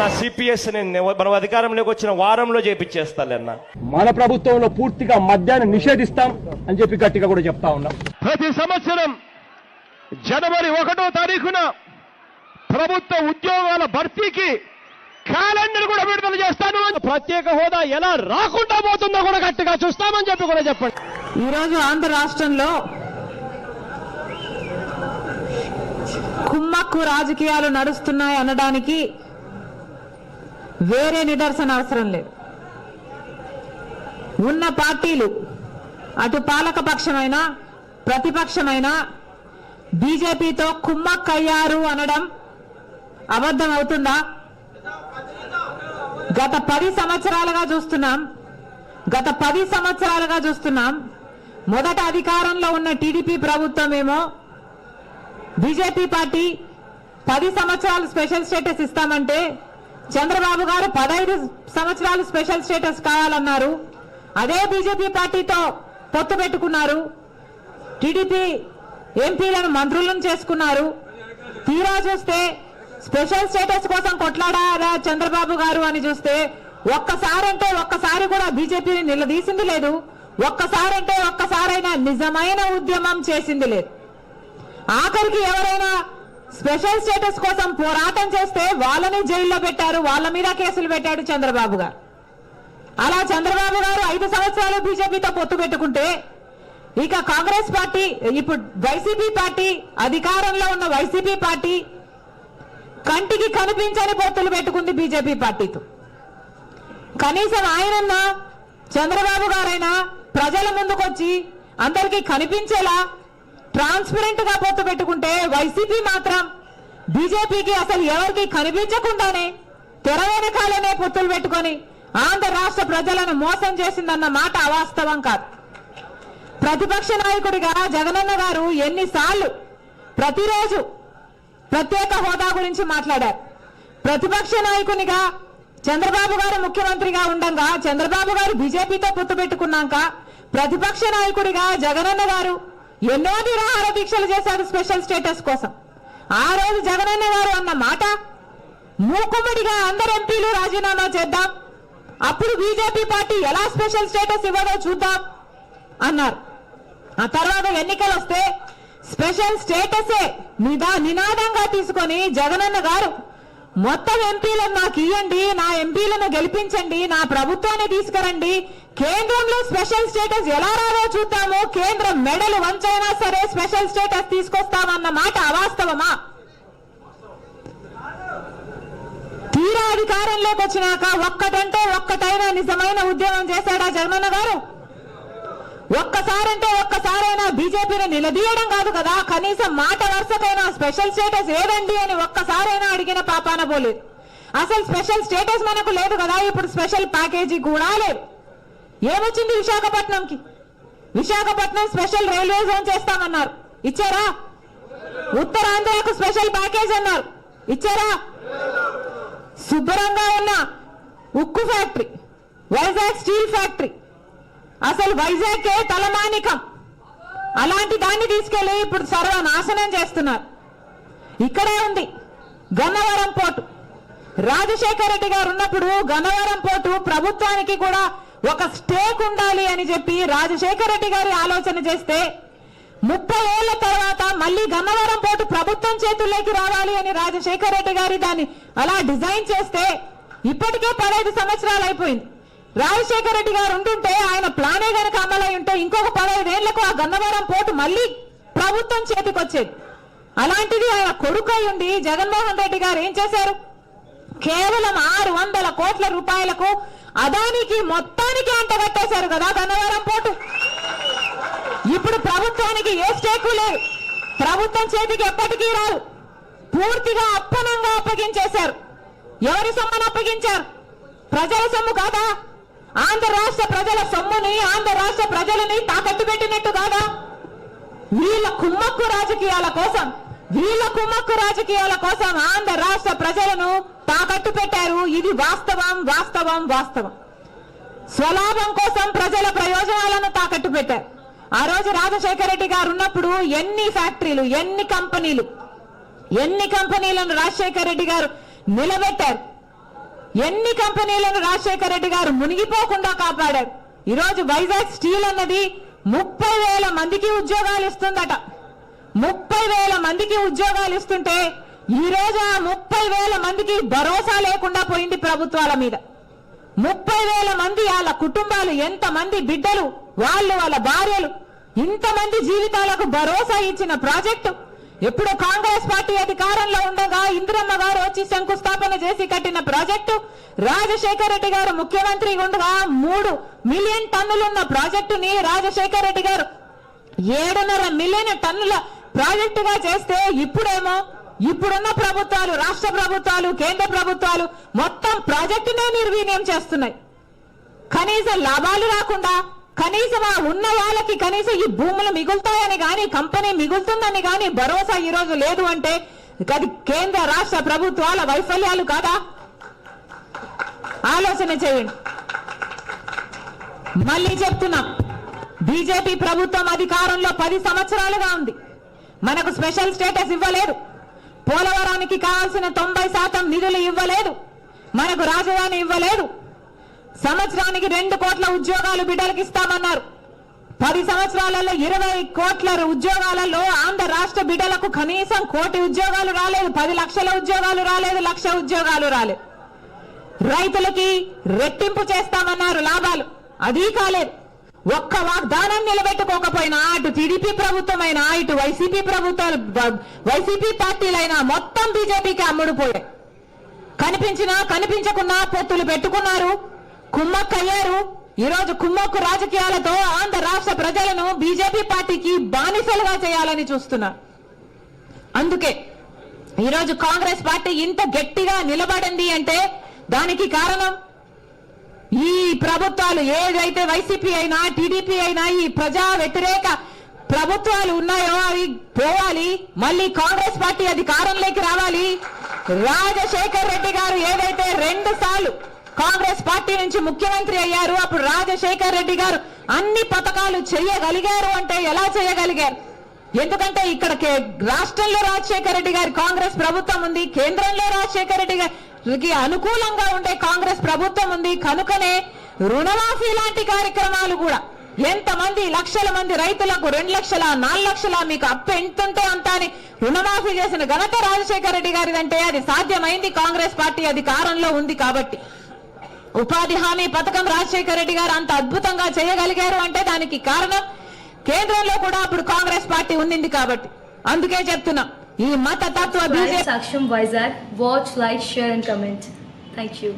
నా సిపిఎస్ నేను మనం అధికారంలోకి వచ్చిన వారంలో చేపించేస్తాలన్నా మన ప్రభుత్వంలో పూర్తిగా మద్యాన్ని నిషేధిస్తాం అని చెప్పి గట్టిగా కూడా చెప్తా ఉన్నాం. ప్రతి సంవత్సరం జనవరి ఒకటో తారీఖున ప్రభుత్వ ఉద్యోగాల భర్తీకి క్యాలెండర్ కూడా విడుదల చేస్తాను. ప్రత్యేక హోదా ఎలా రాకుండా పోతుందో కూడా గట్టిగా చూస్తామని చెప్పి కూడా చెప్పండి. ఈరోజు ఆంధ్ర రాష్ట్రంలో కుమ్మక్కు రాజకీయాలు నడుస్తున్నాయి అనడానికి వేరే నిదర్శన అవసరం లేదు. ఉన్న పార్టీలు అటు పాలక పక్షమైన ప్రతిపక్షమైన బీజేపీతో కుమ్మక్కయ్యారు అనడం అబద్ధం అవుతుందా గత పది సంవత్సరాలుగా చూస్తున్నాం. గత పది సంవత్సరాలుగా చూస్తున్నాం. మొదట అధికారంలో ఉన్న టీడీపీ ప్రభుత్వం ఏమో బీజేపీ పార్టీ పది సంవత్సరాలు స్పెషల్ స్టేటస్ ఇస్తామంటే చంద్రబాబు గారు పదహైదు సంవత్సరాలు స్పెషల్ స్టేటస్ కావాలన్నారు. అదే బీజేపీ పార్టీతో పొత్తు పెట్టుకున్నారు. టీడీపీ ఎంపీలను మంత్రులను చేసుకున్నారు. తీరా చూస్తే స్పెషల్ స్టేటస్ కోసం కొట్లాడారా చంద్రబాబు గారు అని చూస్తే ఒక్కసారి అంటే ఒక్కసారి కూడా బీజేపీని నిలదీసింది లేదు. ఒక్కసారి అంటే ఒక్కసారైనా నిజమైన ఉద్యమం చేసింది లేదు. ఆఖరికి ఎవరైనా స్పెషల్ స్టేటస్ కోసం పోరాటం చేస్తే వాళ్ళని జైల్లో పెట్టారు వాళ్ళ మీద కేసులు పెట్టాడు చంద్రబాబు గారు. అలా చంద్రబాబు గారు ఐదు సంవత్సరాలు బీజేపీతో పొత్తు పెట్టుకుంటే ఇక కాంగ్రెస్ పార్టీ ఇప్పుడు వైసీపీ పార్టీ అధికారంలో ఉన్న వైసీపీ పార్టీ కంటికి కనిపించని పొత్తులు పెట్టుకుంది బీజేపీ పార్టీతో. కనీసం ఆయనన్నా చంద్రబాబు గారైనా ప్రజల ముందుకొచ్చి అందరికీ కనిపించేలా ట్రాన్స్పరెంట్గా పొత్తు పెట్టుకుంటే వైసీపీ మాత్రం బీజేపీకి అసలు ఎవరికి కనిపించకుండానే తెర వెనకాలనే పొత్తులు పెట్టుకొని ఆంధ్ర రాష్ట్ర ప్రజలను మోసం చేసిందన్న మాట అవాస్తవం కాదు. ప్రతిపక్ష నాయకుడిగా జగనన్న గారు ఎన్నిసార్లు ప్రతిరోజు ప్రత్యేక హోదా గురించి మాట్లాడారు. ప్రతిపక్ష నాయకునిగా చంద్రబాబు గారు ముఖ్యమంత్రిగా ఉండంగా చంద్రబాబు గారు బీజేపీతో పొత్తు పెట్టుకున్నాక ప్రతిపక్ష నాయకుడిగా జగనన్న గారు ఎన్నో నిరాహార దీక్షలు చేశారు స్పెషల్ స్టేటస్ కోసం. ఆ రోజు జగనన్న గారు అన్న మాట మూకుమ్మడిగా అందరు ఎంపీలు రాజీనామా చేద్దాం. అప్పుడు బీజేపీ పార్టీ ఎలా స్పెషల్ స్టేటస్ ఇవ్వదో చూద్దాం అన్నారు. ఆ తర్వాత ఎన్నికలు వస్తే స్పెషల్ స్టేటసే నిదా నినాదంగా తీసుకొని జగనన్న గారు మొత్తం ఎంపీలను నాకు ఇవ్వండి నా ఎంపీలను గెలిపించండి నా ప్రభుత్వాన్ని తీసుకురండి కేంద్రంలో స్పెషల్ స్టేటస్ ఎలా రావో చూద్దాము. కేంద్రం మెడలు వంచైనా సరే స్పెషల్ స్టేటస్ తీసుకొస్తామన్న మాట అవాస్తవమా? తీరా అధికారంలోకి వచ్చినాక ఒక్కటంటే ఒక్కటైనా నిజమైన ఉద్యమం చేశాడా జగనన్న గారు? ఒక్కసారంటే ఒక్కసారైనా బీజేపీని నిలదీయడం కాదు కదా. కనీసం మాట వరుసకైనా స్పెషల్ స్టేటస్ ఏదండి అని ఒక్కసారైనా అడిగిన పాపాన పోలేదు అసలు స్పెషల్ స్టేటస్ మనకు లేదు కదా. ఇప్పుడు స్పెషల్ ప్యాకేజీ కూడా లేదు. ఏమొచ్చింది విశాఖపట్నంకి? విశాఖపట్నం స్పెషల్ రైల్వే జోన్ చేస్తామన్నారు ఇచ్చారా? ఉత్తరాంధ్రకు స్పెషల్ ప్యాకేజ్ అన్నారు. ఇచ్చారా? శుభ్రంగా ఉన్న ఉక్కు ఫ్యాక్టరీ వైజాగ్ స్టీల్ ఫ్యాక్టరీ. అసలు వైజాగ్ తలమానికం. అలాంటి దాన్ని తీసుకెళ్ళి ఇప్పుడు సర్వనాశనం చేస్తున్నారు. ఇక్కడే ఉంది గన్నవరం పోర్టు. రాజశేఖర రెడ్డి గారు ఉన్నప్పుడు గన్నవరం పోర్టు ప్రభుత్వానికి కూడా ఒక స్టేక్ ఉండాలి అని చెప్పి రాజశేఖర రెడ్డి గారి ఆలోచన చేస్తే ముప్పై ఏళ్ళ తర్వాత మళ్ళీ గన్నవరం పోర్టు ప్రభుత్వం చేతుల్లోకి రావాలి అని రాజశేఖర రెడ్డి గారి దాన్ని అలా డిజైన్ చేస్తే ఇప్పటికే పదహైదు సంవత్సరాలు అయిపోయింది. రాజశేఖర రెడ్డి గారు ఉంటుంటే ఆయన ప్లానే గనక అమలై ఉంటే ఇంకొక పదహైదు ఏళ్ళకు ఆ గన్నవరం పోర్టు మళ్ళీ ప్రభుత్వం చేతికొచ్చేది. అలాంటిది ఆయన కొడుకై ఉండి జగన్మోహన్ రెడ్డి గారు ఏం చేశారు? కేవలం ఆరు వందల కోట్ల రూపాయలకు అదానికి మొత్తానికి అంటగట్టేశారు కదా గన్నవరం పోర్టు. ఇప్పుడు ప్రభుత్వానికి ఏ స్టేకు లేదు. ప్రభుత్వం చేతికి ఎప్పటికీ రాదు. పూర్తిగా అప్పనంగా అప్పగించేశారు. ఎవరి సొమ్మును అప్పగించారు? ప్రజల సొమ్ము కాదా? ఆంధ్ర రాష్ట్ర ప్రజల సొమ్ముని ఆంధ్ర రాష్ట్ర ప్రజలని తాకట్టు పెట్టినట్టు కాదా? వీళ్ళ కుమ్మక్కు రాజకీయాల కోసం వీళ్ళ కుమ్మక్కు రాజకీయాల కోసం ఆంధ్ర రాష్ట్ర ప్రజలను తాకట్టు పెట్టారు ఇది వాస్తవం వాస్తవం వాస్తవం. స్వలాభం కోసం ప్రజల ప్రయోజనాలను తాకట్టు పెట్టారు. ఆ రోజు రాజశేఖర రెడ్డి గారు ఉన్నప్పుడు ఎన్ని ఫ్యాక్టరీలు ఎన్ని కంపెనీలు ఎన్ని కంపెనీలను రాజశేఖర రెడ్డి గారు నిలబెట్టారు? ఎన్ని కంపెనీలను రాజశేఖర రెడ్డి గారు మునిగిపోకుండా కాపాడారు? ఈరోజు వైజాగ్ స్టీల్ అన్నది ముప్పై వేల మందికి ఉద్యోగాలు ఇస్తుందట. ముప్పై వేల మందికి ఉద్యోగాలు ఇస్తుంటే ఈ రోజు ఆ ముప్పై వేల మందికి భరోసా లేకుండా పోయింది ప్రభుత్వాల మీద. ముప్పై వేల మంది వాళ్ళ కుటుంబాలు ఎంతమంది బిడ్డలు వాళ్ళు వాళ్ళ భార్యలు ఇంతమంది జీవితాలకు భరోసా ఇచ్చిన ప్రాజెక్టు. ఎప్పుడు కాంగ్రెస్ పార్టీ అధికారంలో ఉండగా ఇందిరమ్మ గారు వచ్చి శంకుస్థాపన చేసి కట్టిన ప్రాజెక్టు. రాజశేఖర రెడ్డి గారు ముఖ్యమంత్రి ఉండగా మూడు మిలియన్ టన్నులున్న ప్రాజెక్టుని రాజశేఖర రెడ్డి గారు ఏడున్నర మిలియన్ టన్నుల ప్రాజెక్టుగా చేస్తే ఇప్పుడేమో ఇప్పుడున్న ప్రభుత్వాలు రాష్ట్ర ప్రభుత్వాలు కేంద్ర ప్రభుత్వాలు మొత్తం ప్రాజెక్టునే నిర్వీర్యం చేస్తున్నాయి. కనీసం లాభాలు రాకుండా కనీసం ఆ ఉన్న వాళ్ళకి కనీసం ఈ భూములు మిగులుతాయని కానీ కంపెనీ మిగులుతుందని కానీ భరోసా ఈ రోజు లేదు అంటే అది కేంద్ర రాష్ట్ర ప్రభుత్వాల వైఫల్యాలు కాదా? ఆలోచన చేయండి. మళ్ళీ చెప్తున్నా బీజేపీ ప్రభుత్వం అధికారంలో పది సంవత్సరాలుగా ఉంది. మనకు స్పెషల్ స్టేటస్ ఇవ్వలేదు. పోలవరానికి కావాల్సిన తొంభై శాతం నిధులు ఇవ్వలేదు. మనకు రాజధాని ఇవ్వలేదు. సంవత్సరానికి రెండు కోట్ల ఉద్యోగాలు బిడ్డలకు ఇస్తామన్నారు. పది సంవత్సరాలలో ఇరవై కోట్ల ఉద్యోగాలలో ఆంధ్ర రాష్ట్ర బిడ్డలకు కనీసం కోటి ఉద్యోగాలు రాలేదు. పది లక్షల ఉద్యోగాలు రాలేదు లక్ష ఉద్యోగాలు రాలేదు. రైతులకి రెట్టింపు చేస్తామన్నారు లాభాలు. అది కాలేదు. ఒక్క వాగ్దానం నిలబెట్టుకోకపోయినా అటు టీడీపీ ప్రభుత్వమైనా ఇటు వైసీపీ ప్రభుత్వాలు వైసీపీ పార్టీలైనా మొత్తం బీజేపీకి అమ్ముడుపోయాయి కనిపించినా కనిపించకున్నా పొత్తులు పెట్టుకున్నారు కుమ్మక్కయ్యారు. ఈ రోజు కుమ్మక్కు రాజకీయాలతో ఆంధ్ర రాష్ట్ర ప్రజలను బీజేపీ పార్టీకి బానిసలుగా చేయాలని చూస్తున్నారు అందుకే ఈరోజు కాంగ్రెస్ పార్టీ ఇంత గట్టిగా నిలబడింది అంటే దానికి కారణం ఈ ప్రభుత్వాలు ఏదైతే వైసీపీ అయినా టీడీపీ అయినా ఈ ప్రజా వ్యతిరేక ప్రభుత్వాలు ఉన్నాయో అవి పోవాలి. మళ్ళీ కాంగ్రెస్ పార్టీ అధికారంలోకి రావాలి. రాజశేఖర్ రెడ్డి గారు ఏదైతే రెండు సార్లు కాంగ్రెస్ పార్టీ నుంచి ముఖ్యమంత్రి అయ్యారు అప్పుడు రాజశేఖర్ రెడ్డి గారు అన్ని పథకాలు చేయగలిగారు అంటే ఎలా చేయగలిగారు? ఎందుకంటే ఇక్కడ కే- రాష్ట్రంలో రాజశేఖర రెడ్డి గారి కాంగ్రెస్ ప్రభుత్వం ఉంది కేంద్రంలో రాజశేఖర రెడ్డి గారికి అనుకూలంగా ఉండే కాంగ్రెస్ ప్రభుత్వం ఉంది కనుకనే రుణమాఫీ లాంటి కార్యక్రమాలు కూడా ఎంతమంది లక్షల మంది రైతులకు రెండు లక్షల నాలుగు లక్షల మీకు అప్పు ఎంతుంటే అంత అని రుణమాఫీ చేసిన ఘనత రాజశేఖర రెడ్డి గారిదంటే అది సాధ్యమైంది కాంగ్రెస్ పార్టీ అధికారంలో ఉంది కాబట్టి ఉపాధి హామీ పథకం రాజశేఖర రెడ్డి గారు అంత అద్భుతంగా చేయగలిగారు అంటే దానికి కారణం కేంద్రంలో కూడా అప్పుడు కాంగ్రెస్ పార్టీ ఉండింది కాబట్టి అందుకే చెప్తున్నా ఈ మత తత్వ Saksham Vizag. Watch, like, share, and comment. Thank you.